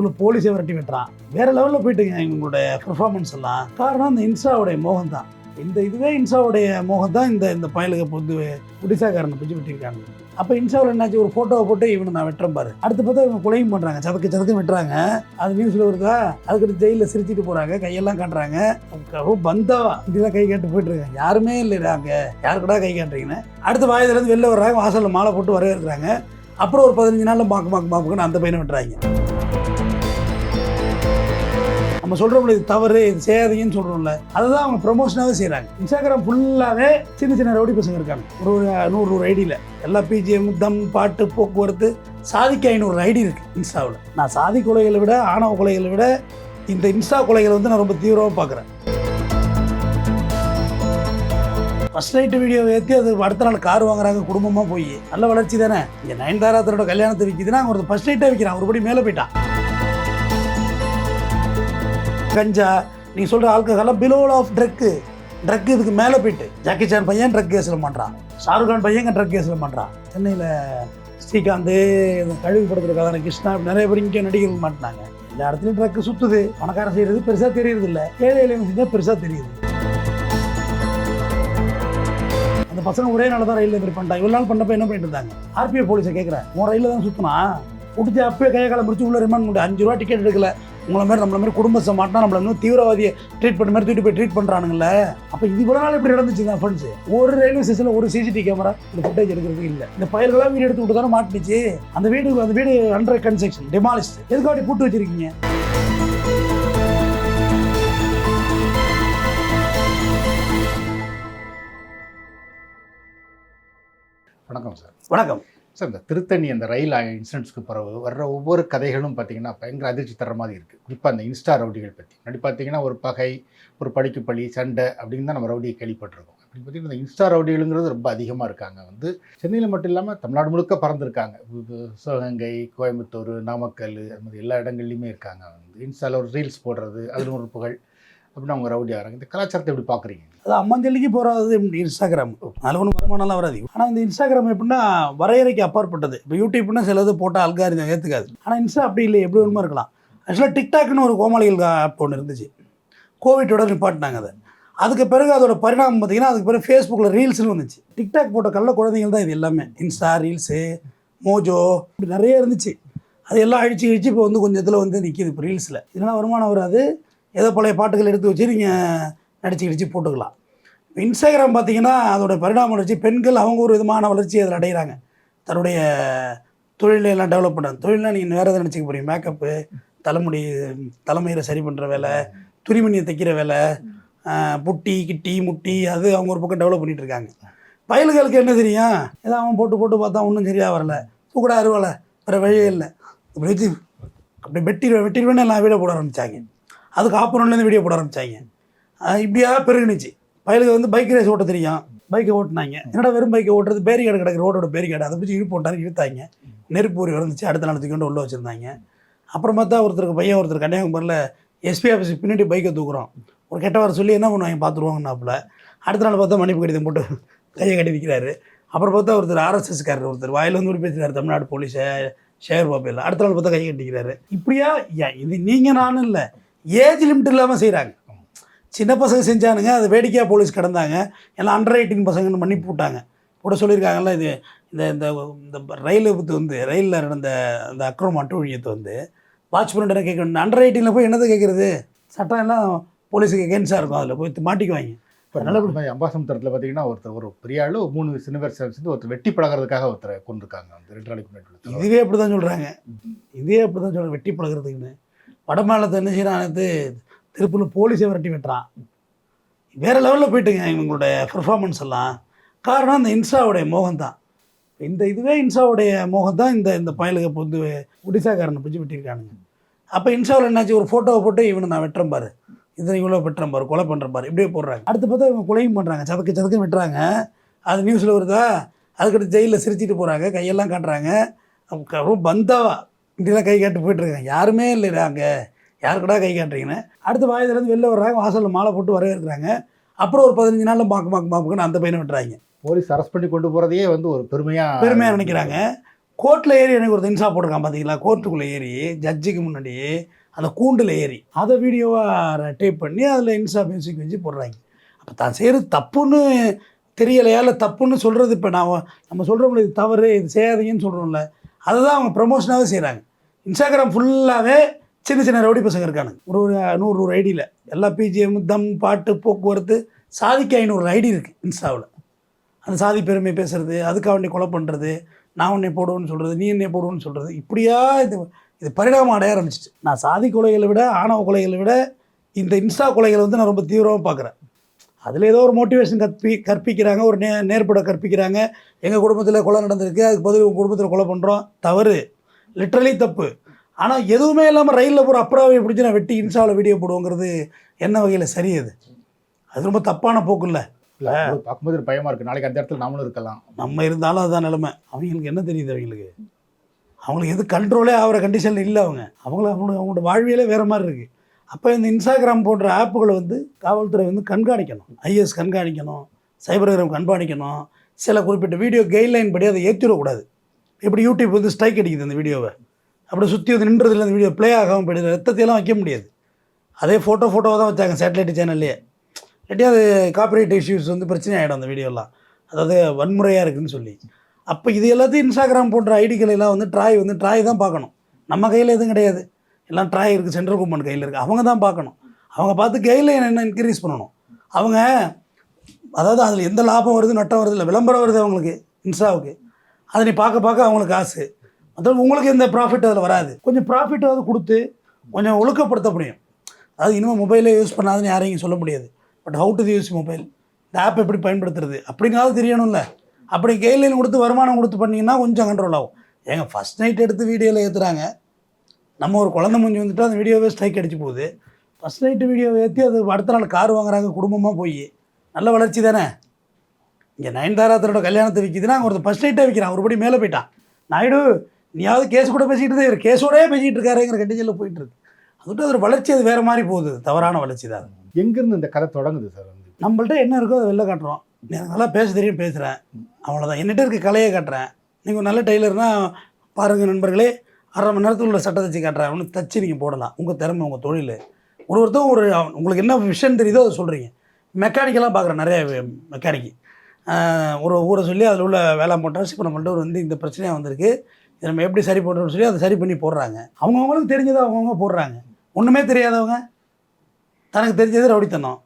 திருப்பூர் போலீஸை விரட்டி விட்டுறான் வேற லெவலில் போயிட்டுங்க இவங்களுடைய பெர்ஃபார்மன்ஸ் எல்லாம். காரணம் இந்த இன்ஸ்டாவுடைய மோகம் தான் இந்த இதுவே இன்ஸ்டாவுடைய மோகம் தான் இந்த இந்த பயலுக்கு வந்து ஒடிசாக்காரனை பிடிச்சி விட்டிருக்காங்க அப்போ இன்ஸ்டாவில் என்னாச்சு? ஒரு ஃபோட்டோவை போட்டு இவனை நான் வெட்டுறேன் பாரு. அடுத்து பார்த்தா இவங்க கொலையும் பண்ணுறாங்க சதக்கு சதக்கு வெட்டுறாங்க. அது நியூஸில் இருக்கா அதுக்கடுத்து ஜெயிலில் சிரிச்சிட்டு போகிறாங்க கையெல்லாம் காட்டுறாங்க. பந்தவா பந்தாவா இப்படிதான் கை காட்டு போயிட்டுருக்காங்க யாருமே இல்லைடா அங்கே. யாருக்கடா கை காட்டுறீங்கன்னு. அடுத்து வாயதுலேருந்து வெளில வர்றாங்க. வாசலில் மாலை போட்டு வரவேற்கிறாங்க. அப்புறம் ஒரு பதினஞ்சு நாளில் மாக்கு மாக்கு மாக்குன்னு அந்த பையனை விட்டுறாங்க. நம்ம சொல்கிறோம்ல இது தவறு இது செய்யாதீங்கன்னு சொல்கிறோம்ல அதுதான் அவங்க ப்ரொமோஷனாகவே செய்கிறாங்க இன்ஸ்டாகிராம் ஃபுல்லாகவே சின்ன சின்ன ரவுடி பசங்க இருக்காங்க. ஒரு ஒரு நூறு நூறு ஐடியில் எல்லா பிஜிஎம் தம் பாட்டு போக்குவரத்து சாதிக்கு ஐநூறு ஐடி இருக்குது இன்ஸ்டாவில். நான் சாதி கொலைகளை விட ஆணவ கொலைகளை விட இந்த இன்ஸ்டா கொலைகளை வந்து நான் ரொம்ப தீவிரமாக பார்க்குறேன் ஃபர்ஸ்ட் நைட்டு வீடியோ ஏற்றி அது அடுத்த நாள் கார் வாங்குறாங்க குடும்பமாக போய். நல்ல வளர்ச்சி தானே? இங்கே நயன்தாரா தன்னோட கல்யாணத்தை விற்கிதுன்னா அவங்க ஒரு ஃபர்ஸ்ட் நைட்டே விற்கிறான் ஒருபடி மேலே போயிட்டான். கஞ்சா நீ சொல்கிற ஆல்கஹாலாம் பிலோ ஆஃப் ட்ரக்கு ட்ரக் இதுக்கு மேலே போயிட்டு. ஜாக்கி சான் பையன் ட்ரக் கேஸில் பண்ணுறான் ஷாருக் கான் பையன் ட்ரக் கேஸில் பண்ணுறான் சென்னையில் ஸ்ரீகாந்த் இந்த கழுவி படத்தில் கதான கிருஷ்ணா நிறைய பேர் இங்கே நடிகர்கள் மாட்டினாங்க. எல்லா இடத்துலையும் ட்ரக் சுற்றுது பணக்காரன் செய்கிறது பெருசாக தெரியறது இல்லை ஏழை இளைஞர் செஞ்சால் பெருசாக தெரியுது. அந்த பசங்க ஒரே நாள் தான் ரயிலில் இப்படி பண்ணிட்டாங்க. இவ்வளோ நாள் பண்ணப்ப என்ன பண்ணிட்டு இருந்தாங்க? ஆர்பிஎஃப் போலீஸை கேட்குறேன் உன் ரயிலில் தான் சுற்றினா பிடிச்சி அப்பயே கையை காலம் முடிச்சு உள்ள ரிமாண்ட் பண்ணி அஞ்சு ரூபா டிக்கெட் எடுக்கல. உங்களை மாதிரி நம்மள மாதிரி குடும்பத்தை மாட்டினா நம்மள இன்னும் தீவிரவாதியை ட்ரீட் பண்ண மாதிரி தூக்கிட்டு போய் ட்ரீட் பண்ணுறானுங்கள அப்போ இது இவ்வளோ நாள் இப்படி நடந்துச்சு தான் ஃப்ரெண்ட்ஸ் ஒரு ரயில்வே ஸ்டேஷனில் ஒரு சிசிடிவி கேமரா இந்த ஃபுட்டேஜ் எடுக்கிறதுக்கு இல்லை. இந்த பயல்களாம் வீடு எடுத்து விட்டு தானே மாட்டுச்சு அந்த வீடு அந்த வீடு அண்டர் கன்ஸ்ட்ரக்ஷன் டெமாலிஸ்ட் எதுக்கு அப்படி போட்டு வச்சிருக்கீங்க? வணக்கம் சார் வணக்கம். சார் இந்த திருத்தணி அந்த ரயில் இன்சிடென்ட்ஸ்க்கு பிறகு வர்ற ஒவ்வொரு கதைகளும் பார்த்தீங்கன்னா பயங்கர அதிர்ச்சி தர மாதிரி இருக்குது குறிப்பாக அந்த இன்ஸ்டா ரவுடிகள் பற்றி முன்னாடி பார்த்தீங்கன்னா ஒரு பகை ஒரு படிக்கு பழி சண்டை அப்படின்னு தான் நம்ம ரவுடியை கேள்விப்பட்டிருக்கோம். அப்படி பார்த்தீங்கன்னா இந்த இன்ஸ்டா ரவுடிகளுங்கிறது ரொம்ப அதிகமாக இருக்காங்க. வந்து சென்னையில் மட்டும் இல்லாமல் தமிழ்நாடு முழுக்க பறந்துருக்காங்க. சிவகங்கை கோயம்புத்தூர் நாமக்கல் அது மாதிரி எல்லா இடங்கள்லையுமே இருக்காங்க. வந்து இன்ஸ்டாவில் ஒரு ரீல்ஸ் போடுறது அதில் ஒரு புகழ். அப்படின்னு அவங்க ரவுடி ஆகிறாங்க. இந்த கலாச்சாரத்தை எப்படி பார்க்குறீங்க? அது அம்மஞ்சலிக்கு போகிறது இன்ஸ்டாகிராம் அதில் ஒன்றும் வருமானம்லாம் வராது. ஆனால் இந்த இன்ஸ்டாகிராம் எப்படின்னா வரையறைக்கு அப்பாற்பட்டது. இப்போ யூடியூப்னா சிலது போட்டால் அல்காரிதம் ஏற்றுக்காது ஆனால் இன்ஸ்டா அப்படி இல்லை. எப்படி வேணுமா இருக்கலாம். ஆக்சுவலாக டிக்டாக்னு ஒரு கோமாளிகள் ஆப் ஒன்று இருந்துச்சு. கோவிட்டோட நிப்பாட்டினாங்க அதை. அதுக்கு பிறகு அதோட பரிணாமம் பார்த்தீங்கன்னா அதுக்கு பிறகு ஃபேஸ்புக்கில் ரீல்ஸ்னு வந்துச்சு. டிக்டாக் போட்ட கள்ள குழந்தைகள் தான் இது எல்லாமே. இன்ஸ்டா ரீல்ஸு மோஜோ இப்படி நிறைய இருந்துச்சு. அது எல்லாம் அழிச்சு அழிச்சு இப்போ வந்து கொஞ்சம் இதில் வந்து நிற்கிது இப்போ ரீல்ஸில் இதெல்லாம் வருமானம் வராது. ஏதோ பழைய பாட்டுகள் எடுத்து வச்சு நீங்கள் நடிச்சு கிடிச்சு போட்டுக்கலாம். இன்ஸ்டாகிராம் பார்த்தீங்கன்னா அதோட பரிணாம வளர்ச்சி பெண்கள் அவங்க ஒரு விதமான வளர்ச்சி அதில் அடைகிறாங்க தன்னுடைய தொழிலை எல்லாம் டெவலப் பண்ண தொழிலாம் நீங்கள் வேறு எதாவது நினச்சிக்க போகிறீங்க மேக்கப்பு தலைமுடி தலைமையில் சரி பண்ணுற வேலை துணிமணியை தைக்கிற வேலை புட்டி கிட்டி முட்டி அது அவங்க ஒரு பக்கம் டெவலப் பண்ணிகிட்டு இருக்காங்க. பயல்களுக்கு என்ன தெரியும்? ஏதோ அவன் போட்டு போட்டு பார்த்தா ஒன்றும் சரியாக வரல. தூக்கடா அறுவலை வேறு வழியே இல்லை. இப்படி வச்சு அப்படி வெட்டிடுவேன் வெட்டிடுவேன்னு எல்லாம் வீட போட ஆரம்பித்தாங்க அதுக்கு ஆப்பரண்ட்லேருந்து வீடியோ போட ஆரம்பித்தாங்க இப்படியா பெருகுனுச்சு. பயலுக்கு வந்து பைக் ரேஸ் ஓட்ட தெரியும். பைக்கை ஓட்டினாங்க. என்னடா வெறும் பைக்கை ஓட்டுறது? பேரிகார்டு கிடக்கு ரோடோட பேரிகார்டு அதை பிடிச்சி இழுப்பு போட்டாங்க இழுத்தாங்க. நெருப்பு ஊறி வந்துச்சு அடுத்த நாள் தூக்கி கொண்டு உள்ளே வச்சுருந்தாங்க. அப்புறம் பார்த்தா ஒருத்தருக்கு பையன் ஒருத்தர் கன்னியாகுமரியில் எஸ்பி ஆஃபீஸ் பின்னாடி பைக்கை தூக்குறோம் ஒரு கெட்ட வர சொல்லி என்ன பண்ணுவாங்க? பார்த்துருவாங்கன்னாப்புல. அடுத்த நாள் பார்த்தா மன்னிப்பு கடிதம் போட்டு கையை கட்டி நிற்கிறாரு அப்புறம் பார்த்தா ஒருத்தர் ஆர்எஸ்எஸ்காரர் ஒருத்தர். வாயில் வந்து ஒரு பேசுகிறார் தமிழ்நாடு போலீஸை ஷேர் பாப்பையில் அடுத்த நாள் பார்த்தா கையை கட்டிக்கிறாரு. இப்படியா? ஏன் இது நீங்கள் நானும் இல்லை. ஏஜ் லிமிட் இல்லாமல் செய்கிறாங்க சின்ன பசங்க செஞ்சானுங்க அது வேடிக்கையாக போலீஸ் கிடந்தாங்க. எல்லாம் அண்டர் எயிட்டின் பசங்கன்னு மன்னிப்பு விட்டாங்க கூட சொல்லியிருக்காங்கல்ல இது இந்த இந்த இந்த ரயில் விபத்து வந்து ரயிலில் நடந்த அந்த அக்ரம அட்டுழியத்தை வந்து வாட்ச்மேன் கேட்க வேண்டிய அண்டர் எயிட்டீனில் போய் என்னதை கேட்குறது? சட்டம் எல்லாம் போலீஸுக்கு எகென்ஸ்டாக இருக்கும் அதில் போய் மாட்டிக்குவாங்க. இப்போ நல்ல அம்பாசமுத்திரத்தில் பார்த்தீங்கன்னா ஒருத்தர் ஒரு பெரிய ஆளு மூணு சின்ன பேர் சேர்ந்து ஒருத்தர் வெட்டி பழகிறதுக்காக ஒருத்தரை கொண்டிருக்காங்க வந்து ரெண்டு நாளைக்கு முன்னாடி. இதுவே அப்படி தான் சொல்கிறாங்க இதே அப்படி தான் சொல்கிறாங்க வெட்டி பழகிறதுக்குன்னு. வடமாநிலத்தை என்ன செய்யறான் நேற்று திருப்பூர் போலீஸை விரட்டி வெட்டுறான். வேறு லெவலில் போயிட்டுங்க இவங்களுடைய பெர்ஃபார்மன்ஸ் எல்லாம். காரணம் இந்த இன்ஸ்டாவுடைய மோகம் தான் இந்த இதுவே இன்சாவுடைய மோகம் தான் இந்த இந்த பயலுக்கு வந்து ஒடிசாக்காரனை பிடிச்சி வெட்டியிருக்கானுங்க. அப்போ இன்சாவில் என்னாச்சு? ஒரு ஃபோட்டோவை போட்டு இவனை நான் வெட்டுறேன் பாரு. இதை இவ்வளோ வெட்டுறேன் பாரு கொலை பண்ணுறேன் பாரு. இப்படியே போடுறாங்க. அடுத்து பார்த்தா இவங்க கொலையும் பண்ணுறாங்க சதக்கு சதக்கு வெட்டுறாங்க. அது நியூஸில் வருதா? அதுக்கடுத்து ஜெயிலில் சிரிச்சிட்டு போகிறாங்க கையெல்லாம் காட்டுறாங்க. ரொம்ப பந்தாவா? இப்படிலாம் கை காட்டு போயிட்டு இருக்காங்க யாருமே இல்லைடா அங்கே. யாருக்கடா கை காட்டுறீங்கன்னு. அடுத்து வாயதுலேருந்து வெளில வர்றாங்க. வாசலில் மாலை போட்டு வரவேற்கிறாங்க. அப்புறம் ஒரு பதினஞ்சு நாளில் மாக்கு மாக்கு மாக்குன்னு அந்த பையனை விட்டுறாங்க. போலீஸ் அரெஸ்ட் பண்ணி கொண்டு போறதையே வந்து ஒரு பெருமையா பெருமையாக நினைக்கிறாங்க. கோர்ட்டில் ஏறி எனக்கு ஒரு இன்சா போட்டிருக்கான் பார்த்தீங்களா கோர்ட்டுக்குள்ளே ஏறி ஜட்ஜுக்கு முன்னாடி அந்த கூண்டில் ஏறி. அதை வீடியோவாக டேப் பண்ணி அதில் இன்சா மியூசிக் வச்சு போடுறாங்க. அப்போ தான் செய்கிறது தப்புன்னு தெரியலையா? இல்லை தப்புன்னு சொல்கிறது இப்போ நான் நம்ம சொல்கிறோம்ல இது தவறு இது செய்யாதீங்கன்னு சொல்கிறோம்ல அதை தான் அவங்க ப்ரமோஷனாகவே செய்கிறாங்க இன்ஸ்டாகிராம் ஃபுல்லாகவே சின்ன சின்ன ரவுடி பசங்க இருக்கானுங்க. ஒரு ஒரு நூறு நூறு ஐடியில் எல்லா பிஜிஎம் தம் பாட்டு போக்குவரத்து சாதிக்கு ஐநூறு ஐடி இருக்குது இன்ஸ்டாவில். அந்த சாதி பெருமை பேசுறது அதுக்காக வேண்டி கொலை பண்ணுறது நான் உன்னை போடுவேன்னு சொல்கிறது நீ என்னை போடுவேன்னு சொல்கிறது இப்படியா இது இது பரிணாமம் அடைய ஆரம்பிச்சிச்சு. நான் சாதி கொலைகளை விட ஆணவ கொலைகளை விட இந்த இன்ஸ்டா கொலைகளை வந்து நான் ரொம்ப தீவிரமாக பார்க்குறேன் அதில் ஏதோ ஒரு மோட்டிவேஷன் கற்பி கற்பிக்கிறாங்க ஒரு நே நேர்பட கற்பிக்கிறாங்க. எங்கள் குடும்பத்தில் கொலை நடந்திருக்கு அதுக்கு பதில் உங்கள் குடும்பத்தில் கொலை பண்ணுறோம் தவறு. லிட்ரலி தப்பு. ஆனால் எதுவுமே இல்லாமல் ரயிலில் போகிற அப்புறாவை பிடிச்சி நான் வெட்டி இன்ஸ்டாவில் வீடியோ போடுவோங்கிறது என்ன வகையில் சரி அது? அது ரொம்ப தப்பான போக்கு இல்லை இல்லை பார்க்கும்போது ஒரு பயமா இருக்கு. நாளைக்கு அந்த இடத்துல நாமளும் இருக்கலாம். நம்ம இருந்தாலும் அதுதான் நிலைமை. அவங்களுக்கு என்ன தெரியுது அவங்களுக்கு? அவங்களுக்கு எது கண்ட்ரோலே ஆகிற கண்டிஷனில் இல்லை அவங்க. அவங்கள அவங்களோட அவங்களோட வாழ்வியலே வேறு மாதிரி இருக்குது அப்போ இந்த இன்ஸ்டாகிராம் போன்ற ஆப்புகளை வந்து காவல்துறை வந்து கண்காணிக்கணும். ஐஎஸ் கண்காணிக்கணும். Cyber crime கண்காணிக்கணும். சில குறிப்பிட்ட வீடியோ கைட்லைன் படி அதை ஏற்றிடக்கூடாது எப்படி யூடியூப் வந்து ஸ்ட்ரைக் அடிக்குது அந்த வீடியோவை அப்படி சுற்றி வந்து நின்றதில்லை அந்த வீடியோ ப்ளே ஆகாமல் போயிடுது. ரத்தத்தையெல்லாம் வைக்க முடியாது. அதே ஃபோட்டோ ஃபோட்டோவாக தான் வச்சாங்க சேட்டலைட் சேனல்லையே இல்லாட்டி அது காப்பிரைட் இஷ்யூஸ் வந்து பிரச்சனை ஆகிடும் அந்த வீடியோலாம் அதாவது வன்முறையாக இருக்குதுன்னு சொல்லி. அப்போ இது எல்லாத்தையும் இன்ஸ்டாகிராம் போன்ற ஐடிகளெல்லாம் வந்து ட்ராய் வந்து ட்ராய் தான் பார்க்கணும். நம்ம கையில் எதுவும் கிடையாது. எல்லாம் ட்ராய் இருக்குது சென்ட்ரல் கவர்மெண்ட் கையில் இருக்குது அவங்க தான் பார்க்கணும். அவங்க பார்த்து கைட்லைன் என்ன இன்க்ரீஸ் பண்ணணும்? அவங்க அதாவது அதில் எந்த லாபம் வருது நட்டம் வருது இல்லை விளம்பரம் வருது அவங்களுக்கு இன்ஸ்டாவுக்கு அதை நீ பார்க்க பார்க்க அவங்களுக்கு காசு அதாவது உங்களுக்கு எந்த ப்ராஃபிட் அதில் வராது. கொஞ்சம் ப்ராஃபிட்டாவது கொடுத்து கொஞ்சம் ஒழுக்கப்படுத்த முடியும் அதாவது இனிமேல் மொபைலே யூஸ் பண்ணாதுன்னு யாரையும் சொல்ல முடியாது. But how to use mobile இந்த ஆப் எப்படி பயன்படுத்துறது? அப்படிங்காவது தெரியணும்ல. அப்படி கைட்லைன் கொடுத்து வருமானம் கொடுத்து பண்ணிங்கன்னா கொஞ்சம் கண்ட்ரோல் ஆகும். ஏங்க ஃபஸ்ட் நைட் எடுத்து வீடியோவில் ஏற்றுறாங்க நம்ம ஒரு குழந்தை முடிஞ்சு வந்துட்டு அந்த வீடியோவே ஸ்ட்ரைக் அடிச்சு போகுது. ஃபஸ்ட் நைட்டு வீடியோவை ஏற்றி அது அடுத்த நாள் கார் வாங்குறாங்க குடும்பமாக போய். நல்ல வளர்ச்சி தானே? இங்கே நயன்தாரா தன்னோட கல்யாணத்தை விற்கிதுன்னா அங்கே ஒருத்தர் ஃபஸ்ட் நைட்டே விற்கிறான் ஒருபடி மேலே போயிட்டான். நாயுடு நீயாவது கேஸ் கூட பேசிக்கிட்டு தான் இவர் கேஸோடயே பேசிக்கிட்டு இருக்காருங்கிற கண்டிஷனில் போயிட்டு இருக்கு. அதுட்டு ஒரு வளர்ச்சி அது வேறு மாதிரி போகுது. தவறான வளர்ச்சி தான். எங்கிருந்து இந்த கதை தொடங்குது சார் வந்து? நம்மள்ட்ட என்ன இருக்கோ அதை வெளில காட்டுறோம். எனக்கு நல்லா பேச தெரியும் பேசுகிறேன் அவ்வளோதான் என்னிட்ட இருக்க கலையை காட்டுறேன். நீங்கள் ஒரு நல்ல டெய்லர்னா பாருங்கள் நண்பர்களே அரை மணி நேரத்தில் உள்ள சட்டை தச்சு காட்டுறேன். ஒன்று தச்சு நீங்கள் போடலாம். உங்கள் திறமை உங்கள் தொழில். ஒரு ஒருத்தரும் ஒரு உங்களுக்கு என்ன விஷயம் தெரியுதோ அதை சொல்கிறீங்க மெக்கானிக்கெல்லாம் பார்க்குறேன் நிறைய மெக்கானிக்கு ஒரு ஊரை சொல்லி அதில் உள்ள வேலை மோட்டார்ஸ் இப்போ நம்மள்ட்ட ஒரு வந்து இந்த பிரச்சனையாக வந்திருக்கு. இதை நம்ம எப்படி சரி பண்ணுறோம்னு சொல்லி அதை சரி பண்ணி போடுறாங்க. அவங்கவுங்களுக்கு தெரிஞ்சதை அவங்கவுங்க போடுறாங்க. ஒன்றுமே தெரியாதவங்க தனக்கு தெரிஞ்சது ரவுடித்தனம்.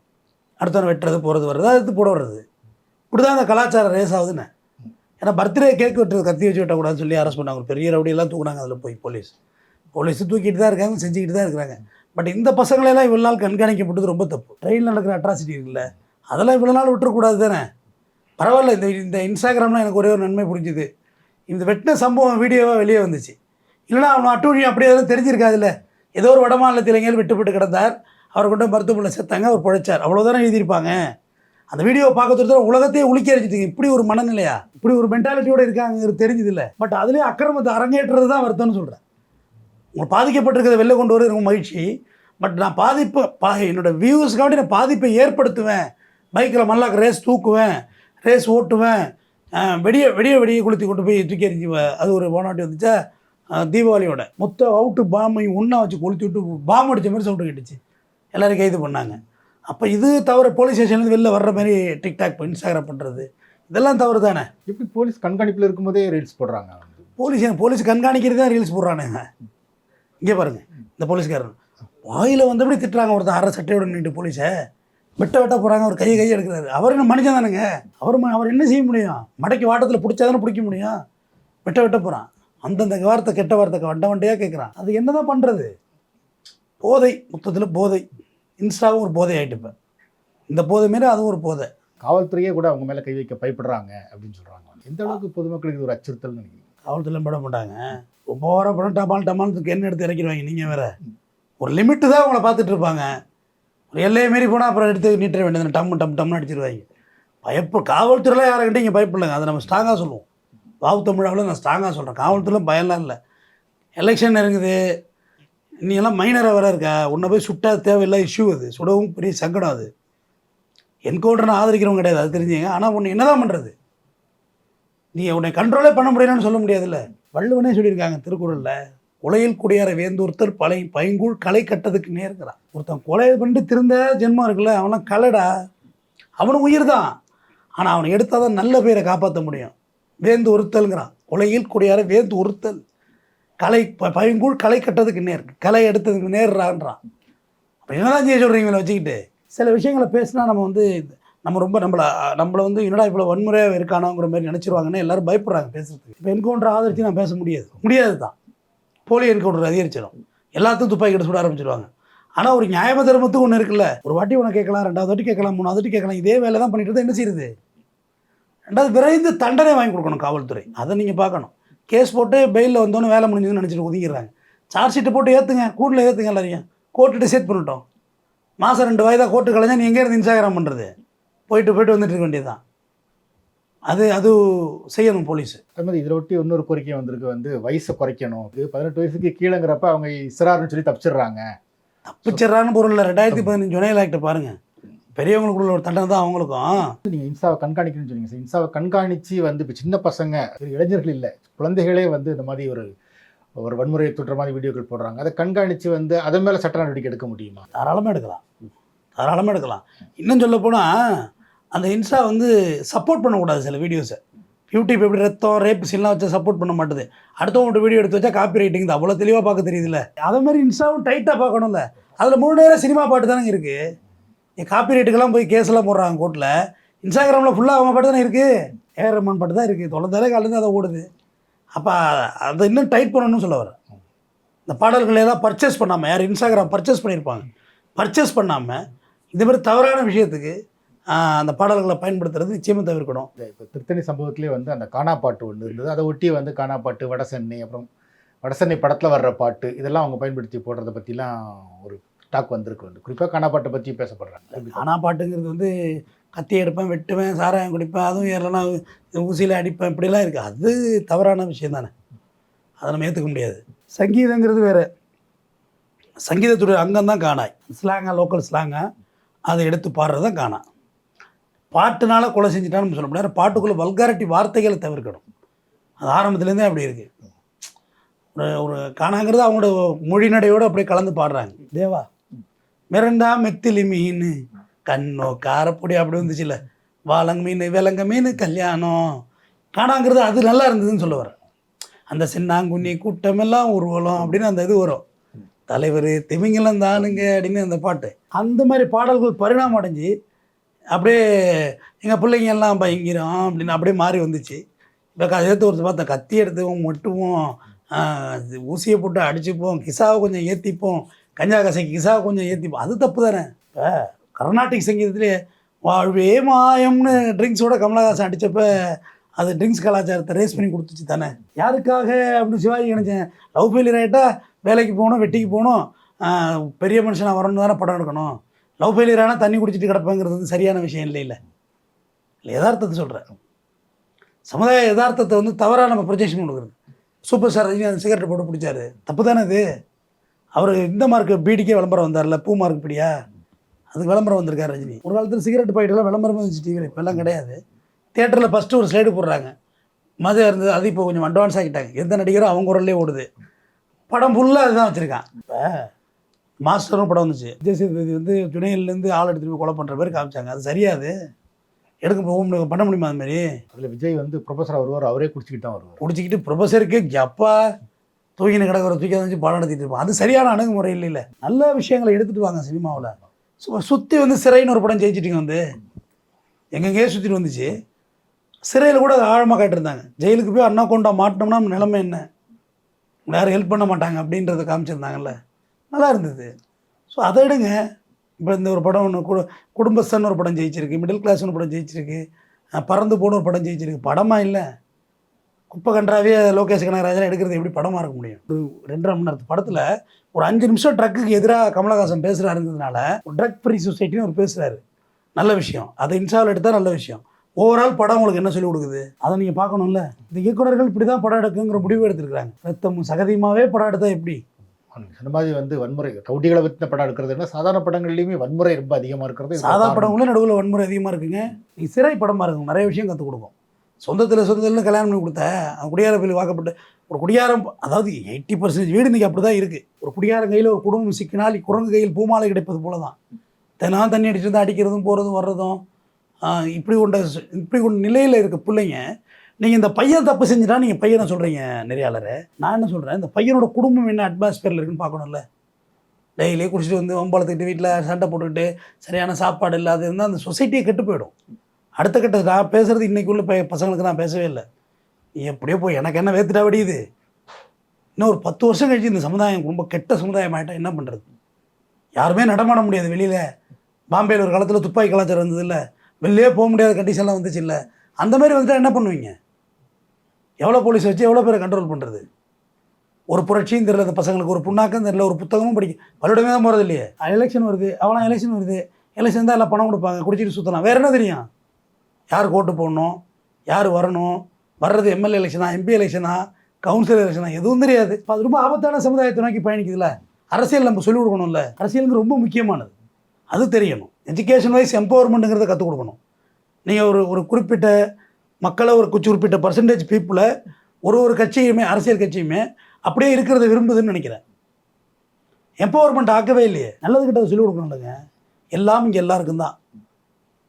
அடுத்தவன் வெட்டுறது போகிறது வர்றது அது எடுத்து போட வர்றது. இப்படி தான் அந்த கலாச்சாரம் ரேஸ் ஆகுதுன்னு. ஏன்னா பர்த்டே கேக் வெட்டுறது கத்தி வச்சு வெட்டக்கூடாதுன்னு சொல்லி அரெஸ்ட் பண்ணாங்க. ஒரு பெரிய ரவுடியெல்லாம் தூக்குனாங்க அதில் போய் போலீஸ். போலீஸ் தூக்கிட்டு தான் இருக்காங்க செஞ்சுக்கிட்டு தான் இருக்கிறாங்க. பட் இந்த பசங்களெல்லாம் இவ்வளோ நாள் கண்காணிக்கப்பட்டது ரொம்ப தப்பு. ட்ரெயினில் நடக்கிற அட்ராசிட்டி இருக்குல்ல அதெல்லாம் இவ்வளோ நாள் விட்டுறக்கூடாது தானே பரவாயில்ல இந்த இந்த இன்ஸ்டாகிராமில் எனக்கு ஒரே ஒரு நன்மை புரிஞ்சுது. இந்த வெட்டின சம்பவம் வீடியோவாக வெளியே வந்துச்சு. இல்லைனா அவன் அட்டூழியம் அப்படியே எதுவும் தெரிஞ்சிருக்காதுல்ல. ஏதோ ஒரு வடமாநிலத்தில் இளைஞர் வெட்டுப்பட்டு கிடந்தார். அவர் கொண்டு மருத்துவமனையில் செத்தாங்க அவர் பிழைச்சார். அவ்வளோதானே எழுதியிருப்பாங்க? அந்த வீடியோவை பார்க்கறதுக்கு உலகத்தையே உலுக்கி அடிச்சிட்டு இப்படி ஒரு மனநிலையா? இப்படி ஒரு மென்டாலிட்டியோடு இருக்காங்கிறது தெரிஞ்சது இல்லை பட் அதுலேயே அக்கிரமத்தை அரங்கேற்றுறது தான் வருத்தம்னு சொல்கிறேன் உங்களை பாதிக்கப்பட்டிருக்கிறத வெளில கொண்டு வர எனக்கு மகிழ்ச்சி. பட் நான் பாதிப்பு பா என்னோட வியூஸ்க்காண்டி நான் பாதிப்பை ஏற்படுத்துவேன். பைக்கில் மல்லாக்க ரேஸ் தூக்குவேன். ரேஸ் ஓட்டுவேன். வெடிய வெடிய வெடியை கொளுத்தி கொண்டு போய் தூக்கி எறிஞ்சு அது ஒரு போனாட்டி வந்துச்சா? தீபாவளியோட. மொத்த அவுட்டு பாமையும் ஒன்றா வச்சு கொளுத்தி விட்டு பாம் அடித்த மாதிரி சவுண்டு கேட்டுச்சு. எல்லாரும் கைது பண்ணாங்க. அப்போ இது தவிர போலீஸ் ஸ்டேஷன்லேருந்து வெளில வர்ற மாதிரி டிக்டாக் இன்ஸ்டாகிராம் பண்ணுறது இதெல்லாம் தவறு தானே எப்படி போலீஸ் கண்காணிப்பில் இருக்கும்போதே ரீல்ஸ் போடுறாங்க போலீஸ் போலீஸ் கண்காணிக்கிறது தான் ரீல்ஸ் போடுறானுங்க. இங்கே பாருங்க இந்த போலீஸ்காரன். வாயில் வந்தபடி திட்டுறாங்க ஒருத்தன் அரை சட்டையோட நின்று போலீஸை. வெட்ட வெட்ட போகிறாங்க அவர் கையை கையை எடுக்கிறாரு. அவர் என்ன மனுஷன் தானுங்க. அவர் அவர் என்ன செய்ய முடியும்? மடக்கி வாட்டத்தில் பிடிச்சா தானே பிடிக்க முடியும்? வெட்ட வெட்ட போகிறான் அந்தந்த வார்த்தை கெட்ட வார்த்தை வண்ட வண்டையாக கேட்குறான் அது என்ன தான் பண்ணுறது போதை மொத்தத்தில் போதை. இன்ஸ்டாவும் ஒரு போதை ஆகிட்டு இந்த போதை மாரி அதுவும் ஒரு போதை. காவல்துறையே கூட அவங்க மேலே கை வைக்க பயப்படுறாங்க அப்படின்னு சொல்கிறாங்க எந்த அளவுக்கு பொதுமக்களுக்கு இது ஒரு அச்சுறுத்தல்னு நினைக்கிறீங்க? காவல்துறையில் பட மாட்டாங்க ஓர படம் டமால் டமால்னு என்ன எடுத்து இறக்கிடுவாங்க. நீங்கள் வேற. ஒரு லிமிட்டு தான் உங்களை பார்த்துட்டு இருப்பாங்க. எல்லையை மீறி போனால் அப்புறம் எடுத்து நீட்ட வேண்டியது டம் டம் டம்னு அடிச்சிருவாங்க. பயப்பு காவல்துறையில் யாருக்கிட்டே இங்கே பயப்படலைங்க. அதை நம்ம ஸ்ட்ராங்காக சொல்லுவோம். வாவு தமிழாவில் நான் ஸ்ட்ராங்காக சொல்கிறேன் காவல்துறையில் பயம்லாம் இல்லை. எலெக்ஷன் இருக்குது நீ எல்லாம் மைனராக வேற இருக்கா. உன்னை போய் சுட்டா தேவையில்லை இஷ்யூ அது. சுடவும் பெரிய சங்கடம் அது. என்கவுண்டர் நான் ஆதரிக்கிறவங்க கிடையாது. அது தெரிஞ்சுங்க. ஆனால் உன்னை என்னதான் பண்ணுறது நீ உன்னை கண்ட்ரோலே பண்ண முடியலன்னு சொல்ல முடியாதுல்ல? வள்ளுவனே சொல்லியிருக்காங்க திருக்குறளில். உலகில் குடியார வேந்தொருத்தர் பழைய பைங்கூழ் களை கட்டதுக்கு நேருங்கிறான் ஒருத்தன் கொலை பண்ணிட்டு திருந்த ஜென்மம் இருக்குல்ல அவன்லாம் கலடா? அவனும் உயிர் தான் ஆனால் அவனை எடுத்தால் தான் நல்ல பேரை காப்பாற்ற முடியும். வேந்து ஒருத்தல்ங்கிறான் உலகில் குடியார வேந்து ஒருத்தல் கலை ப- பைங்கூழ் களை கட்டதுக்கு நேர் களை எடுத்ததுக்கு நேர்றான்றான். அப்போ என்னதான் செய்ய சொல்கிறீங்களே வச்சுக்கிட்டு? சில விஷயங்களை பேசினா நம்ம வந்து நம்ம ரொம்ப நம்மளை நம்மளை வந்து என்னடா இவ்வளோ வன்முறையாக இருக்கானோங்கிற மாதிரி நினச்சிருவாங்கன்னு எல்லோரும் பயப்படுறாங்க பேசுகிறதுக்கு இப்போ என்கவுண்டர் ஆதரித்து நான் பேச முடியாது. முடியாது தான் போலி என்கவுண்டர் அதிகரிச்சிடும். எல்லாத்தையும் துப்பாக்கி எடுத்து சுட ஆரம்பிச்சிடுவாங்க ஆனால் ஒரு நியாயம தர்மத்துக்கு ஒன்று இருக்குல்ல? ஒரு வாட்டி உனக்கு கேட்கலாம் ரெண்டாவது வாட்டி கேட்கலாம் மூணாவது வாட்டி கேட்கலாம் இதே வேலை தான் பண்ணிட்டு தான் என்ன செய்யுது ரெண்டாவது விரைந்து தண்டனை வாங்கி கொடுக்கணும் காவல்துறை. அதை நீங்கள் பார்க்கணும். கேஸ் போட்டு பெயிலில் வந்தோன்னு வேலை முடிஞ்சதுன்னு நினச்சிட்டு ஒதுங்கிடுறாங்க. சார்ஜ் ஷீட்டை போட்டு ஏற்றுங்க கூட்டில் ஏற்றுங்க எல்லாரையும். கோர்ட்டு செட் பண்ணிட்டோம். மாதம் ரெண்டு வயதாக கோர்ட்டு கலைஞ்சா நீ எங்கேருந்து இன்ஸ்டாகிராம் பண்ணுறது போயிட்டு போயிட்டு வந்துட்டு இருக்க வேண்டியது தான் அது அது செய்யணும் போலீஸ். அது மாதிரி இதில் ஒட்டி இன்னொரு கோரிக்கை வந்திருக்கு. வந்து வயசை குறைக்கணும். இது பதினெட்டு வயசுக்கு கீழேங்கிறப்ப அவங்க இஸ்ரார்னு சொல்லி தப்பிச்சிடுறாங்க. தப்பிச்சிடறான்னு பொருள் இல்லை. ரெண்டாயிரத்தி பதினஞ்சு ஜுனையில் ஆக்டை பாருங்கள் பெரியவங்களுக்குள்ள ஒரு தண்டனை தான் அவங்களுக்கும். நீங்கள் இன்ஸ்டாவை கண்காணிக்கணும்னு சொன்னீங்க சார். இன்ஸ்டாவை கண்காணித்து வந்து இப்போ சின்ன பசங்க இளைஞர்கள் இல்லை. குழந்தைகளே வந்து இந்த மாதிரி ஒரு ஒரு வன்முறையை தொற்ற மாதிரி வீடியோக்கள் போடுறாங்க. அதை கண்காணித்து வந்து அதன் மேலே சட்ட நடவடிக்கை எடுக்க முடியுமா? தாராளமாக எடுக்கலாம். தாராளமாக எடுக்கலாம். இன்னும் சொல்ல போனால் அந்த இன்ஸ்டா வந்து சப்போர்ட் பண்ணக்கூடாது சில வீடியோஸை யூடியூப் எப்படி ரத்தம் ரேப் சீன்லாம் வச்சா சப்போர்ட் பண்ண மாட்டுது. அடுத்தவங்கள்ட்ட வீடியோ எடுத்து வச்சா காப்பி ரைட்டிங் தான் அவ்வளோ தெளிவாக பார்க்க தெரியுதுல்ல. அதே மாதிரி இன்ஸ்டாவும் டைட்டாக பார்க்கணும்ல. அதில் முழு நேரம் சினிமா பாட்டு தானே இருக்குது காப்பி ரைட்டுக்கெல்லாம் போய் கேஸ்லாம் போடுறாங்க கோர்ட்டில் இன்ஸ்டாகிராமில் ஃபுல்லாக அவங்க பாட்டு தானே இருக்குது ஏஆர் ரஹ்மான் பாட்டு தான் இருக்குது தொலைந்தாலே காலேருந்து அதை ஓடுது. அப்போ அதை இன்னும் டைட் பண்ணணும்னு சொல்ல வரேன் இந்த பாடல்கள் ஏதாவது பர்ச்சேஸ் பண்ணாமல் யார் இன்ஸ்டாகிராம் பர்ச்சேஸ் பண்ணியிருப்பாங்க. பர்ச்சேஸ் பண்ணாமல் இந்த மாதிரி தவறான விஷயத்துக்கு அந்த பாடல்களை பயன்படுத்துறது நிச்சயமாக தவிர்க்கணும். இப்போ திருத்தணி சம்பவத்திலே வந்து அந்த காணாப்பாட்டு ஒன்று இருந்தது. அதை ஒட்டி வந்து காணாப்பாட்டு வடசென்னை அப்புறம் வடசென்னை படத்தில் வர்ற பாட்டு இதெல்லாம் அவங்க பயன்படுத்தி போடுறத பற்றிலாம் ஒரு டாக் வந்திருக்கு வந்து. குறிப்பாக காணாப்பாட்டை பற்றி பேசப்படுறாங்க. ஆனால் பாட்டுங்கிறது வந்து கத்தி எடுப்பேன் வெட்டுவேன் சாராயம் குடிப்பேன் அதுவும் இல்லைன்னா ஊசியில் அடிப்பேன் இப்படிலாம் இருக்குது அது தவறான விஷயம் தானே. அதை நம்ம ஏற்றுக்க முடியாது. சங்கீதங்கிறது வேறு. சங்கீதத்துடைய அங்கம் தான் காணாய். ஸ்லாங்கா லோக்கல் ஸ்லாங்கா அதை எடுத்து பாடுறது தான் காணா பாட்டுனால கொலை செஞ்சுட்டான்னு சொல்ல முடியாது. பாட்டுக்குள்ளே வல்காரிட்டி வார்த்தைகளை தவிர்க்கணும். அது ஆரம்பத்துலேருந்தே அப்படி இருக்குது ஒரு ஒரு காணாங்கிறது அவங்களோட மொழி நடையோடு அப்படியே கலந்து பாடுறாங்க. தேவா மிரண்டா மெத்திலி மீன் கண்ணோ காரப்பொடி அப்படி வந்துச்சுல்ல. வாழங்க மீன் விலங்க மீன் கல்யாணம். காணாங்கிறது அது நல்லா இருந்ததுன்னு சொல்ல வரேன் அந்த சின்னாங்குண்ணி கூட்டமெல்லாம் ஊர்வலம் அப்படின்னு அந்த இது வரும். தலைவர் திமிங்கலம் தானுங்க அப்படின்னு அந்த பாட்டு. அந்த மாதிரி பாடல்கள் பரிணாமம் அடைஞ்சு அப்படியே எங்கள் பிள்ளைங்க எல்லாம் பயங்கிறோம் அப்படின்னு அப்படியே மாறி வந்துச்சு. இப்போ க எடுத்து ஒருத்தர் பார்த்தா கத்தி எடுத்துவோம் மொட்டுவோம் ஊசியை போட்டு அடிச்சுப்போம் கிசாவை கொஞ்சம் ஏற்றிப்போம் கஞ்சா கசைக்கு கிசாவை கொஞ்சம் ஏற்றிப்போம் அது தப்பு தானே? இப்போ கர்நாடிக் சங்கீதத்திலே வாழ்வே மாயம்னு ட்ரிங்க்ஸோட கமலஹாசன் அடித்தப்ப அது ட்ரிங்க்ஸ் கலாச்சாரத்தை ரேஸ் பண்ணி கொடுத்துச்சு தானே? யாருக்காக அப்படின்னு சிவாஜி நினச்சேன் லவ் ஃபெயிலியர் ஆகிட்டா வேலைக்கு போகணும் வெட்டிக்கு போகணும் பெரிய மனுஷனாக வரணும் தானே படம் எடுக்கணும். லவ் ஃபெயிலியர் ஆனால் தண்ணி குடிச்சிட்டு கிடப்பேங்கிறது வந்து சரியான விஷயம் இல்லை இல்லை. இல்லை யதார்த்தத்தை சொல்கிறேன் சமுதாய யதார்த்தத்தை வந்து தவறாக நம்ம ப்ரொஜெக்ஷன் கொடுக்குறது. சூப்பர் ஸ்டார் ரஜினி அந்த சிகரெட் போட்டு பிடிச்சாரு தப்பு தானே இது? அவர் இந்த மார்க்கு பீடிக்கே விளம்பரம் வந்தார்ல பூ மார்க் இப்படியா அதுக்கு விளம்பரம் வந்திருக்காரு ரஜினி. ஒரு காலத்தில் சிகரெட் பாக்கெட்டெல்லாம் விளம்பரம் வந்துச்சு டிவியில் இப்போல்லாம் கிடையாது. தேட்டரில் ஃபஸ்ட்டு ஒரு ஸ்லைடு போடுறாங்க. மதம் இருந்தது அது இப்போ கொஞ்சம் அட்வான்ஸ் ஆகிட்டாங்க எந்த நடிகரும் அவங்க குரல்லே ஓடுது. படம் ஃபுல்லாக அதுதான் வச்சுருக்கான். இப்போ மாஸ்டர்னு படம் வந்துச்சு. விஜய் சேதுபதி வந்து துணையிலேருந்து ஆள் எடுத்துட்டு போய் கொலை பண்ணுற பேர் காமிச்சாங்க. அது சரியாது. எடுக்க போக முடியும் பண்ண முடியுமா அது மாதிரி? அதில் விஜய் வந்து ப்ரொஃபஸர் வருவார். அவரே குடிச்சிக்கிட்டு தான் வருவார். குடிச்சிக்கிட்டு ப்ரொஃபஸருக்கு எப்பா தூக்கின கிடக்கிற தூக்கி வச்சு படம் நடத்திட்டு இருப்போம் அது சரியான அணுகுமுறை இல்லை இல்லை. நல்ல விஷயங்களை எடுத்துகிட்டு வாங்க சினிமாவில். ஸோ சுற்றி வந்து சிறைன்னு ஒரு படம் ஜெயிச்சிட்டிங்க வந்து. எங்கெங்கேயோ சுற்றிட்டு வந்துச்சு. சிறையில் கூட அதை ஆழமாக காட்டியிருந்தாங்க ஜெயிலுக்கு போய் அண்ணா கொண்டா மாட்டினோம்னா நம்ம நிலைமை என்ன? யாரும் ஹெல்ப் பண்ண மாட்டாங்க அப்படின்றத காமிச்சிருந்தாங்கல்ல. நல்லா இருந்தது ஸோ அதை எடுங்க. இப்போ இந்த ஒரு படம் ஒன்று கு குடும்பஸ்தன் ஒரு படம் ஜெயிச்சிருக்கு மிடில் கிளாஸ் ஒரு படம் ஜெயிச்சிருக்கு பறந்து போன ஒரு படம் ஜெயிச்சிருக்கு. படமா இல்லை. குப்பை கன்றாவே லோகேஷ் கனகராஜன் எடுக்கிறது எப்படி படமாக இருக்க முடியும்? ஒரு ரெண்டரை மணி நேரத்து படத்தில் ஒரு அஞ்சு நிமிஷம் ட்ரக்குக்கு எதிராக கமலஹாசன் பேசுகிறாருங்கிறதுனால ட்ரக் ஃப்ரீ சொசைட்டின்னு ஒரு பேசுகிறாரு நல்ல விஷயம். அதை இன்ஸ்டாவில் எடுத்தால் நல்ல விஷயம். ஓவரால் படம் உங்களுக்கு என்ன சொல்லி கொடுக்குது? அதை நீங்கள் பார்க்கணும்ல. இந்த இயக்குனர்கள் இப்படி தான் படம் எடுக்குங்கிற முடிவு எடுத்திருக்கிறாங்க. ரத்தமும் சகதியமாகவே படம் எடுத்தால் எப்படி? அந்த மாதிரி வந்து வன்முறை ரவுடிகளை பற்றின படம் எடுக்கிறதுனா சாதாரண படங்கள்லையுமே வன்முறை ரொம்ப அதிகமாக இருக்கிறது. இதுக்கு சாதா காரணம். படங்களும் நடுவில் வன்முறை அதிகமாக இருக்குங்க. நீ சிறை படமாக இருக்கும் நிறைய விஷயம் கற்றுக் கொடுக்கும். சொந்தத்தில் சொந்தத்தில் கல்யாணம் பண்ணி கொடுத்த அந்த குடியார பிள்ளை வாக்கப்பட்டு ஒரு குடியாரம் அதாவது எயிட்டி பர்சன்டேஜ் வீடு இன்றைக்கி அப்படி தான் இருக்குது ஒரு குடியாரம் கையில் ஒரு குடும்பம் சிக்கினால் குரங்கு கையில் பூமாலை கிடைப்பது போல தான் தினம் தண்ணி அடிச்சுட்டு வந்து அடிக்கிறதும் போகிறதும் வர்றதும் இப்படி கொண்ட இப்படி கொண்ட நிலையில் இருக்க பிள்ளைங்க நீங்கள் இந்த பையன் தப்பு செஞ்சுட்டா நீங்கள் பையனை சொல்கிறீங்க நெறியாளரை. நான் என்ன சொல்கிறேன் இந்த பையனோட குடும்பம் என்ன அட்மாஸ்பியரில் இருக்குன்னு பார்க்கணும்ல. டெய்லியே குடிச்சிட்டு வந்து வம்பளத்துக்கிட்டு வீட்டில் சண்டை போட்டுக்கிட்டு சரியான சாப்பாடு இல்லாத இருந்தால் அந்த சொசைட்டியே கெட்டு போயிடும். அடுத்த கட்ட நான் பேசுகிறது இன்றைக்குள்ள பசங்களுக்கு நான் பேசவே இல்லை. எப்படியோ போய் எனக்கு என்ன வேத்துட்டா வெடியுது? இன்னும் ஒரு பத்து வருஷம் கழிச்சு இந்த சமுதாயம் ரொம்ப கெட்ட சமுதாயம் ஆகிட்டா என்ன பண்ணுறது யாருமே நடமாட முடியாது வெளியில். பாம்பேயில் ஒரு காலத்தில் துப்பாக்கி கலாச்சாரம் இருந்தது இல்லை. வெளியே போக முடியாத கண்டிஷன்லாம் வந்துச்சு இல்லை. அந்த மாதிரி வந்துட்டால் என்ன பண்ணுவீங்க? எவ்வளோ போலீஸ் வச்சு எவ்வளோ பேரை கண்ட்ரோல் பண்ணுறது ஒரு புரட்சியும் தெரியல அந்த பசங்களுக்கு ஒரு புண்ணாக்கம் தெரியல ஒரு புத்தகமும் படிக்க பள்ளிடமே தான் போகிறது இல்லையே? எலெக்ஷன் வருது அவனா எலெக்ஷன் வருது. எலெக்ஷன் தான் எல்லாம் பணம் கொடுப்பாங்க குடிச்சிட்டு சுற்றலாம் வேறு என்ன தெரியும்? யார் ஓட்டு போடணும்? யார் வரணும்? வர்றது எம்எல்ஏ எலெக்ஷனா எம்பி எலெக்ஷனா கவுன்சிலர் எலெக்ஷனா எதுவும் தெரியாது. இப்போ அது ரொம்ப ஆபத்தான சமுதாயத்தை நோக்கி பயணிக்குதுல்ல? அரசியல் நம்ம சொல்லிக் கொடுக்கணும்ல? அரசியலுக்கு ரொம்ப முக்கியமானது. அது தெரியணும். எஜுகேஷன் வைஸ் எம்பவர்மெண்ட்டுங்கிறத கற்றுக் கொடுக்கணும். நீங்கள் ஒரு ஒரு குறிப்பிட்ட மக்களை ஒரு குச்சி குறிப்பிட்ட பர்சன்டேஜ் பீப்புளை ஒரு ஒரு கட்சியுமே அரசியல் கட்சியுமே அப்படியே இருக்கிறத விரும்புதுன்னு நினைக்கிறேன். எம்பவர்மெண்ட் ஆக்கவே இல்லையே. நல்லது கிட்ட சொல்லிக் கொடுக்கணும்லங்க எல்லாம் இங்கே எல்லாருக்கும் தான்.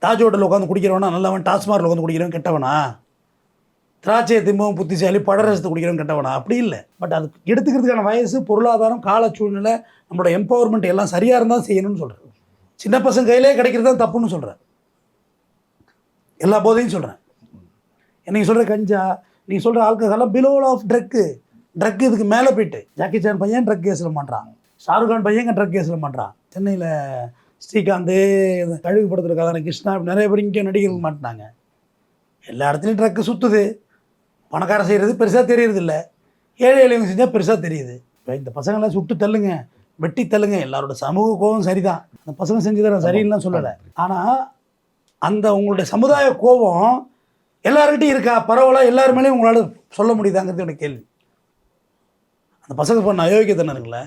தாஜ் ஹோட்டலில் உட்காந்து குடிக்கிறவனா நல்லவன். டாஸ்மாரில் உட்காந்து குடிக்கிறவன் கெட்டவனா? திராட்சை திம்பவும் புத்திசாலி படரசத்தை குடிக்கிறவன் கெட்டவனா? அப்படி இல்லை. பட் அது எடுத்துக்கிறதுக்கான வயசு பொருளாதாரம் கால சூழ்நிலை நம்மளோட எம்பவர்மெண்ட் எல்லாம் சரியாக இருந்தால் செய்யணும்னு சொல்கிறேன் சின்ன பசங்க கையிலே கிடைக்கிறது தான் தப்புன்னு சொல்கிறேன் எல்லா போதையும் சொல்கிறேன் நீங்கள் சொல்கிற கஞ்சா நீங்கள் சொல்கிற ஆல்கஹாலாம் பிலோல் ஆஃப் ட்ரக்கு ட்ரக் இதுக்கு மேலே போயிட்டு. ஜாக்கி சான் பையன் ட்ரக் கேஸில் பண்ணுறான் ஷாருக் கான் பையன் ட்ரக் கேஸில் பண்ணுறான் சென்னையில் ஸ்ரீகாந்த் இந்த கழுகு படத்தில் கதான கிருஷ்ணா இப்படி நிறைய பேர் இங்கே நடிகர்கள் மாட்டினாங்க. எல்லா இடத்துலையும் ட்ரக்கு சுற்றுது பணக்காரன் செய்கிறது பெருசாக தெரியறது இல்லை. ஏழை எளியவங்க செஞ்சால் பெருசாக தெரியுது. இப்போ இந்த பசங்களாம் சுட்டு தள்ளுங்க வெட்டி தள்ளுங்க. எல்லாரோட சமூக கோபம் சரிதான். அந்த பசங்க செஞ்சதை சரின்னு சொல்லலை. ஆனால் அந்த உங்களுடைய சமுதாய கோபம் எல்லாருக்கிட்டையும் இருக்கா? பரவாயில்ல எல்லார் மேலேயும் உங்களால் சொல்ல முடியுதாங்கிறது என்னோட கேள்வி. அந்த பசங்க பண்ண அயோக்கியத்தனம் இருக்குல்ல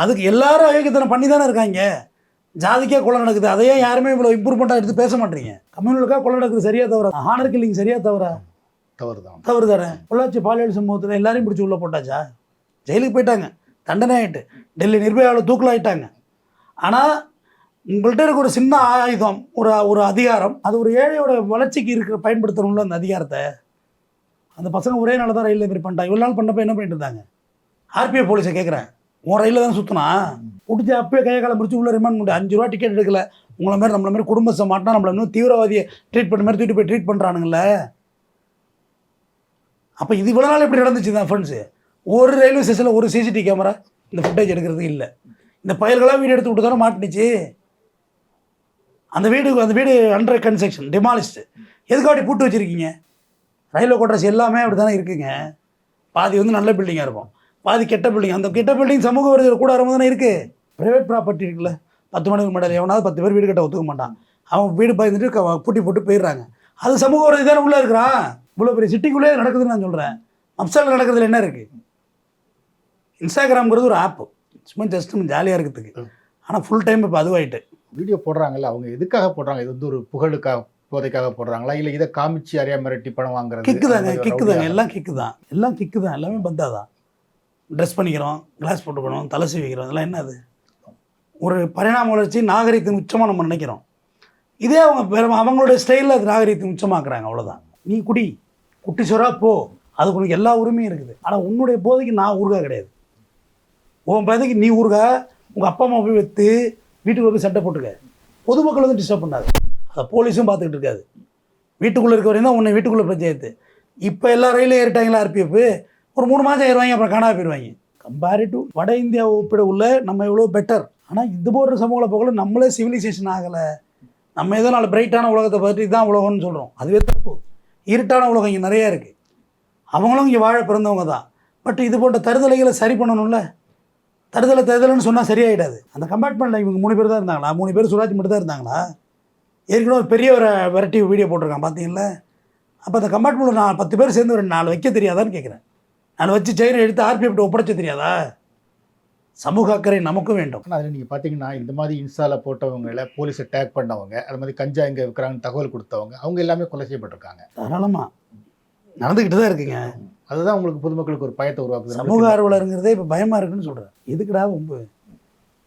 அதுக்கு எல்லாரும் அயோக்கியத்தனம் பண்ணி தானே இருக்காங்க. ஜாதிக்கே கொலை நடக்குது அதையே யாருமே இவ்வளோ இம்ப்ரூவ்மெண்ட்டாக எடுத்து பேச மாட்டீங்க. கம்யூனலுக்காக கொலை நடக்குது சரியா தவிர ஹானர் கில்லிங் சரியா தவிர தவறு? தான் தவறு தானே. பொள்ளாச்சி பாலியல் சம்பவத்தில் எல்லாரையும் பிடிச்சி உள்ளே போட்டாச்சா? ஜெயிலுக்கு போயிட்டாங்க. தண்டனை ஆகிட்டு டெல்லி நிர்பயாவில் தூக்கில் ஆயிட்டாங்க ஆனால் உங்கள்கிட்ட இருக்க ஒரு சின்ன ஆயுதம் ஒரு ஒரு அதிகாரம் அது ஒரு ஏழையோட வளர்ச்சிக்கு இருக்கிற பயன்படுத்தணும்ல அந்த அதிகாரத்தை? அந்த பசங்க ஒரே நாள் தான் ரயிலில் இப்படி பண்ணிட்டாங்க. இவ்வளோ நாள் பண்ணப்போ என்ன பண்ணிட்டு இருந்தாங்க? ஆர்பிஐ போலீஸை கேட்குறேன் உன் ரயிலில் தான் சுற்றினா பிடிச்சி அப்பயே கையை காலம் முடிச்சு உள்ள ரிமாண்ட் பண்ணி அஞ்சு ரூபா டிக்கெட் எடுக்கல. உங்களை மாதிரி நம்மள மாதிரி குடும்பத்தை மாட்டினா நம்மள இன்னும் தீவிரவாதியை ட்ரீட் பண்ண மாதிரி தூக்கிட்டு போய் ட்ரீட் பண்ணுறானுங்கள அப்போ இது இவ்வளோ நாள் எப்படி நடந்துச்சு தான் ஃப்ரெண்ட்ஸு ஒரு ரயில்வே ஸ்டேஷனில் ஒரு சிசிடிவி கேமரா இந்த ஃபுட்டேஜ் எடுக்கிறது இல்லை. இந்த பயல்களாக வீடு எடுத்து விட்டு தானே மாட்டினுச்சு? அந்த வீடு அந்த வீடு அண்டர் கன்ஸ்ட்ரக்ஷன் டெமாலிஸ்டு எதுக்காட்டி பூட்டு வச்சுருக்கீங்க? ரயில்வே குவார்டர்ஸ் எல்லாமே அப்படி தானே இருக்குங்க. பாதி வந்து நல்ல பில்டிங்காக இருக்கும். பாதி கெட்ட பில்டிங் அந்த கெட்ட பில்டிங் சமூக விரோதிகள் கூட தானே இருக்குது ப்ரைவேட் ப்ராப்பர்ட்டி இருக்குல்ல. பத்து மணிக்கு மேடல் எவனாவது பத்து பேர் வீடு கட்ட ஒத்துக்க மாட்டான். அவன் வீடு பயந்துட்டு பூட்டி போட்டு போயிடுறாங்க. அது சமூக விரோதி தானே உள்ளே இருக்கிறான் இவ்வளோ பெரிய சிட்டிக்குள்ளே நடக்குதுன்னு நான் சொல்கிறேன் அப்சாலில் நடக்கிறதுல என்ன இருக்குது இன்ஸ்டாகிராம்ங்கிறது ஒரு ஆப்பு சும்மா ஜஸ்ட் ஜாலியாக இருக்கிறதுக்கு. ஆனால் ஃபுல் டைம் இப்போ அதுவாயிட்டு. வீடியோ போடுறாங்கல்ல அவங்க எதுக்காக போடுறாங்க? இது வந்து ஒரு புகழுக்காக போதைக்காக போடுறாங்களா? இல்லை இதை காமிச்சு அறியா மிரட்டி பணம் வாங்குறது? கிக்கு தாங்க கிக்கு தாங்க. எல்லாம் கிக்கு தான். எல்லாம் கிக்கு தான். எல்லாமே பந்தா தான். ட்ரெஸ் பண்ணிக்கிறோம் கிளாஸ் போட்டுக்கணும் தலை சீவிக்கிறோம் இதெல்லாம் என்ன அது? ஒரு பரிணாம வளர்ச்சி நாகரிகத்தின் உச்சமாக நம்ம நினைக்கிறோம். இதே அவங்க வேற அவங்களுடைய ஸ்டைலில் அது நாகரிகத்தின் உச்சமாக்குறாங்க. அவ்வளோதான் நீ குடி. குட்டி சொரா போ. அதுக்கு உனக்கு எல்லா உரிமையும் இருக்குது. ஆனால் உன்னுடைய போதைக்கு நான் ஊறுகாய் கிடையாது. உன் போதைக்கு நீ ஊறுகாய் உங்கள் அப்பா அம்மா போய் வைத்து வீட்டுக்குள்ள போய் சட்டை போட்டுக்க. பொதுமக்கள் வந்து டிஸ்டர்ப் பண்ணாது. அதை போலீஸும் பார்த்துக்கிட்டு இருக்காது. வீட்டுக்குள்ளே இருக்க வரையும் தான் உன்னை வீட்டுக்குள்ளே பஞ்சாயத்து இப்போ எல்லா ரயிலும் ஏறிட்டாங்களா ஆர்பிஎஃப்? ஒரு மூணு மாதம் ஏறுவாங்க அப்புறம் காணாம போயிடுவாங்க. கம்பேரிட்டிவ் வட இந்தியாவை ஒப்பிட உள்ள நம்ம எவ்வளோ பெட்டர் ஆனால் இது போன்ற சமூகங்களை போகல. நம்மளே சிவிலைசேஷன் ஆகலை. நம்ம ஏதோ நாலு பிரைட்டான உலகத்தை பற்றி தான் உலகம்னு சொல்கிறோம் அதுவே தப்பு. இருட்டான உலகம் இங்கே நிறையா இருக்குது அவங்களும் இங்கே வாழ பிறந்தவங்க தான். பட் இது போன்ற தருதலைகளை சரி பண்ணணும்ல? தருதலை தருதலைன்னு சொன்னால் சரியாயிடாது. அந்த கம்பார்ட்மெண்ட்டில் இவங்க மூணு பேர் தான் இருந்தாங்களா? மூணு பேர் சுராஜ் மட்டும் தான் இருந்தாங்களா? ஏற்கனவே ஒரு பெரிய ஒரு வெரைட்டி வீடியோ போட்டிருக்கான் பார்த்தீங்களா அப்போ அந்த கம்பார்ட்மெண்ட்டில் நான் பத்து பேர் சேர்ந்து ஒரு நாலு வைக்க தெரியாதான்னு கேட்குறேன் நாலு வச்சு செயின் எடுத்து ஆர்பிஎஃப்ட்டு ஒப்படைச்ச தெரியாதா? சமூக அக்கறை நமக்கும் வேண்டும். ஆனால் அதில் நீங்கள் பார்த்தீங்கன்னா இந்த மாதிரி இன்ஸ்டாவில் போட்டவங்கள போலீஸை டேக் பண்ணவங்க அது மாதிரி கஞ்சா எங்கே விற்கிறாங்கன்னு தகவல் கொடுத்தவங்க அவங்க எல்லாமே கொலை செய்யப்பட்டிருக்காங்க. தாராளமாக நடந்துக்கிட்டு தான் இருக்குங்க. அதுதான் உங்களுக்கு பொதுமக்களுக்கு ஒரு பயத்தை உருவாக்குது. சமூக ஆர்வலருங்கிறதே இப்போ பயமாக இருக்குன்னு சொல்கிறேன் எதுக்குடா ரொம்ப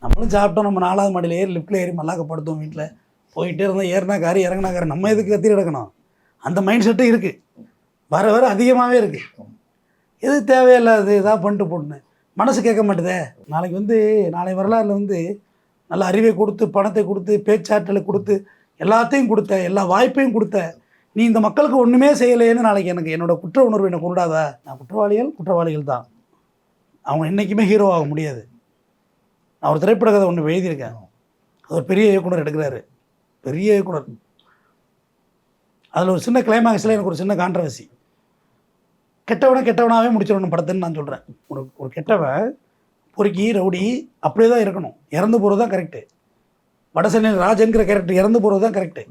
நம்மளும் சாப்பிட்டோம் நம்ம நாலாவது மாடியில் ஏறி லிஃப்ட்டில் ஏறி மல்லாக்கப்படுத்தோம் வீட்டில் போயிட்டே இருந்தோம் ஏறினா காரி இறங்கினா காரி. நம்ம எதுக்கு கத்தி கிடக்கணும் அந்த மைண்ட் செட்டும் இருக்குது வர வர அதிகமாகவே இருக்குது எது தேவையில்லாது இதாக பண்ணிட்டு போட்டுன்னு. மனசு கேட்க மாட்டுதே. நாளைக்கு வந்து நாளை வரலாறுல வந்து நல்ல அறிவை கொடுத்து பணத்தை கொடுத்து பேச்சாற்றலை கொடுத்து எல்லாத்தையும் கொடுத்த எல்லா வாய்ப்பையும் கொடுத்த நீ இந்த மக்களுக்கு ஒன்றுமே செய்யலையேன்னு நாளைக்கு எனக்கு என்னோட குற்ற உணர்வு எனக்கு உண்டாத நான் குற்றவாளிகள் குற்றவாளிகள் தான். அவங்க என்றைக்குமே ஹீரோ ஆக முடியாது. நான் ஒரு திரைப்பட கதை ஒன்று எழுதியிருக்கேன். அது ஒரு பெரிய இயக்குனர் எடுக்கிறாரு. பெரிய இயக்குனர். அதில் ஒரு சின்ன கிளைமேக்ஸில் எனக்கு ஒரு சின்ன கான்ட்ரவர்சி கெட்டவனை கெட்டவனாகவே முடிச்சிடணும் படத்துன்னு நான் சொல்கிறேன் ஒரு ஒரு கெட்டவன் பொறுக்கி ரவுடி அப்படியே தான் இருக்கணும். இறந்து போகிறது தான் கரெக்டு வடசென்னையில் ராஜங்கிற கேரக்டர் இறந்து போகிறது தான் கரெக்டு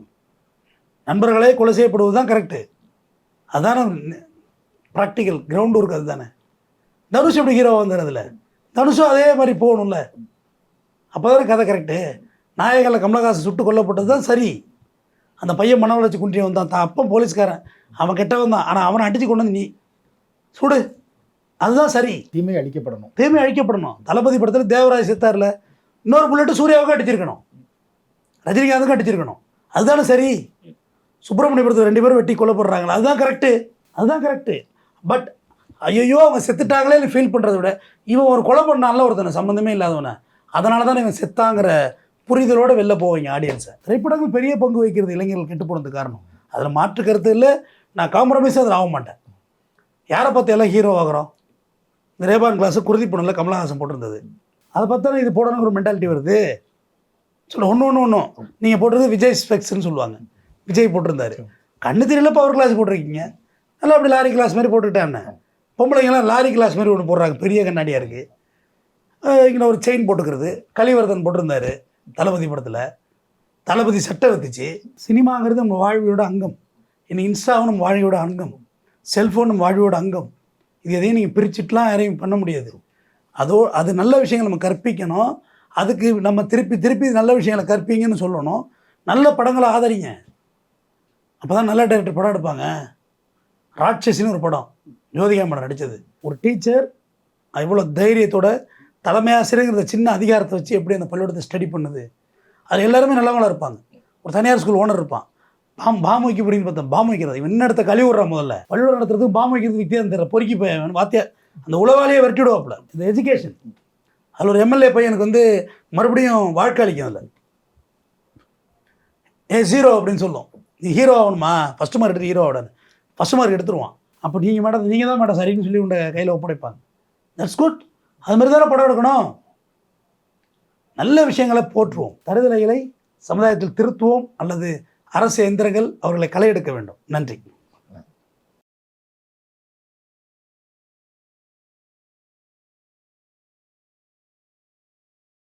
நண்பர்களே கொலை செய்யப்படுவது தான் கரெக்டு அதான ப்ராக்டிக்கல் கிரவுண்ட் ஒர்க் அதுதானே. தனுஷ் எப்படி ஹீரோ வந்தார் அதில் தனுஷும் அதே மாதிரி போகணும்ல? அப்போ தானே கதை கரெக்டு நாயகனில் கமலஹாசன் சுட்டு கொல்லப்பட்டது தான் சரி. அந்த பையன் மன வளர்ச்சி குன்றிய வந்தான் தான் அப்போ போலீஸ்காரன். அவன் கெட்டவன் தான். ஆனால் அவனை அடித்து கொண்டு வந்து நீ சுடு. அதுதான் சரி. தீமை அழிக்கப்படணும். தீமை அழிக்கப்படணும். தளபதி படத்தில் தேவராஜ் செத்தார்ல. இன்னொரு புல்லட்டு சூர்யாவுக்கு அடிச்சிருக்கணும். ரஜினிகாந்துக்கும் அடிச்சிருக்கணும். அதுதானே சரி. சுப்பிரமணியபுரத்தில் ரெண்டு பேரும் வெட்டி கொல்லப்படுறாங்களா அதுதான் கரெக்டு அதுதான் கரெக்டு பட் ஐயோ அவங்க செத்துட்டாங்களே ஃபீல் பண்ணுறத விட இவன் ஒரு கொலை பண்ணால ஒருத்தனை சம்மந்தமே இல்லாதவனை. அதனால தான் இவன் செத்தாங்கிற புரிதலோடு வெளில போவீங்க ஆடியன்ஸை திரைப்படங்கள் பெரிய பங்கு வகிக்கிறது இளைஞர்கள் கெட்டு போனதுக்கு காரணம். அதில் மாற்று கருத்து இல்லை. நான் காம்ப்ரமைஸாக அதில் ஆக மாட்டேன். யாரை பார்த்து எல்லாம் ஹீரோ ஆகிறோம்? இந்த ரேபான் கிளாஸு குருதி படம்ல கமலஹாசன் போட்டிருந்தது. அதை பார்த்தா இது போடணுங்கிற ஒரு மென்டாலிட்டி வருது. சொல்ல ஒன்று ஒன்று ஒன்றும் நீங்கள் போடுறது விஜய் ஸ்பெக்ஸ்னு சொல்லுவாங்க. விஜய் போட்டிருந்தாரு. கண்ணு தெரியல பவர் கிளாஸ் போட்டிருக்கீங்க. நல்லா அப்படி லாரி கிளாஸ் மாதிரி போட்டுக்கிட்டேன். பொம்பளைங்கெல்லாம் லாரி கிளாஸ் மாதிரி ஒன்று போடுறாங்க. பெரிய கண்ணாடியாக இருக்குது இங்கே ஒரு செயின் போட்டுக்கிறது. கலிவர்தன் போட்டிருந்தாரு தளபதி படத்தில். தளபதி சட்டை வைத்துச்சு. சினிமாங்கிறது நம்ம வாழ்வியோட அங்கம். இன்னும் இன்ஸ்டாவும் நம்ம வாழ்வியோட அங்கம். செல்ஃபோன் நம்ம வாழ்வியோட அங்கம். இது எதையும் நீங்கள் பிரிச்சுட்டுலாம் யாரையும் பண்ண முடியாது. அதோ அது நல்ல விஷயங்கள் நம்ம கற்பிக்கணும். அதுக்கு நம்ம திருப்பி திருப்பி நல்ல விஷயங்களை கற்பிங்கன்னு சொல்லணும். நல்ல படங்களை ஆதரிங்க. அப்போ தான் நல்ல டேரக்டர் படம் எடுப்பாங்க. ராட்சசின்னு ஒரு படம் ஜோதிகா மேடம் நடித்தது ஒரு டீச்சர் இவ்வளோ தைரியத்தோட தலைமையாசிரியங்கிற சின்ன அதிகாரத்தை வச்சு எப்படி அந்த பள்ளிக்கூடத்தை ஸ்டடி பண்ணுது? அது எல்லாருமே நல்லவங்களாக இருப்பாங்க. ஒரு தனியார் ஸ்கூல் ஓனர் இருப்பான். பாம் பாம் வைக்க அப்படின்னு பார்த்தா பாம் வைக்கிறது இவன் இன்னும் இடத்த கழுவி விடுறான் முதல்ல? பள்ளிக்கூடம் நடத்துறதுக்கு பாம் வைக்கிறதுக்கு வித்தியாசம் தெரியல. பொறுக்கி போய் வாத்தியா அந்த உளவாளியே விரட்டிடுவாப்புல இந்த எஜுகேஷன் அதில் ஒரு எம்எல்ஏ பையனுக்கு வந்து மறுபடியும் வாழ்க்கை அளிக்கும் அதில். ஏ ஜீரோ அப்படின்னு சொல்லும். நீ ஹீரோ ஆகணுமா? ஃபஸ்ட் மார்க் எடுத்து ஹீரோ ஆகணும் ஃபஸ்ட் மார்க் எடுத்துருவான். அப்போ நீங்கள் மேடம் நீங்கள் தான் மேடம் சரின்னு சொல்லி உங்கள் கையில் ஒப்படைப்பாங்க. தட்ஸ் குட் அது மாதிரி தானே படம் எடுக்கணும்? நல்ல விஷயங்களை போற்றுவோம். தருதலைகளை சமுதாயத்தில் திருத்துவோம் அல்லது அரசு எந்திரங்கள் அவர்களை களை எடுக்க வேண்டும். நன்றி.